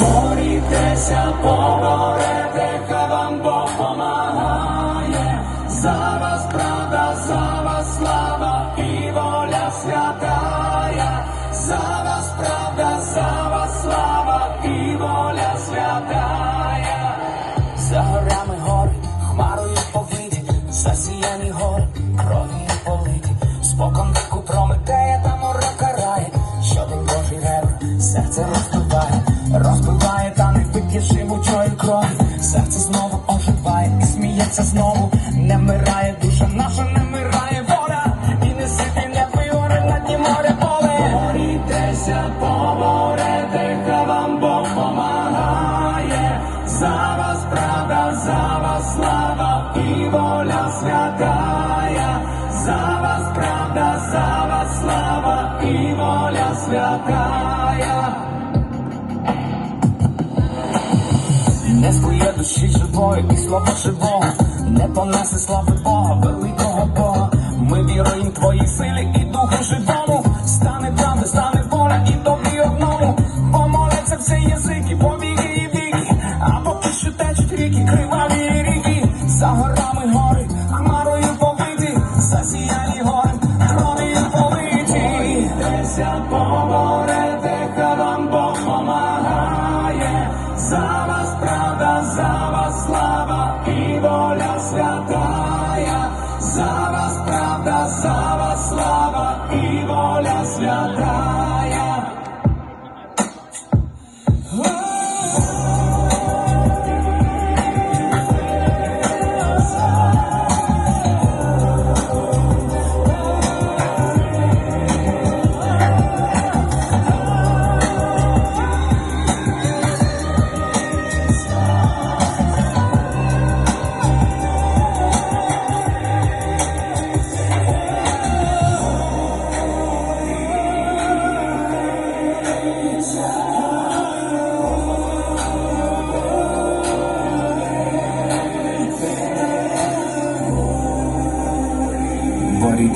Борітеся, поборете, хай вам Бог помагає, зараз правда зараз святая. За вас правда, за вас слава і воля святая. За горами гори, хмарою повиті, засіяні гори, кров'ю политі, спокон віку прометея та мора карає, щодень Божий ребра, серце розбиває, розбиває та не вип'є живучої крові, серце знову оживає і сміється знову, не вмирає душа наша, не за вас правда, за вас слава і воля святая, за вас правда, за вас слава і воля святая. Не своє душі живої і слова живого, не понесе слави Бога, великого Бога. Ми віруємо в твоїй силі і духу живому. За горами гори, хмарою побиті, засіяні гори, кров'ю политі. Десь поборете, хай вам Бог помагає. За вас правда, за вас слава і воля святая. За вас правда, за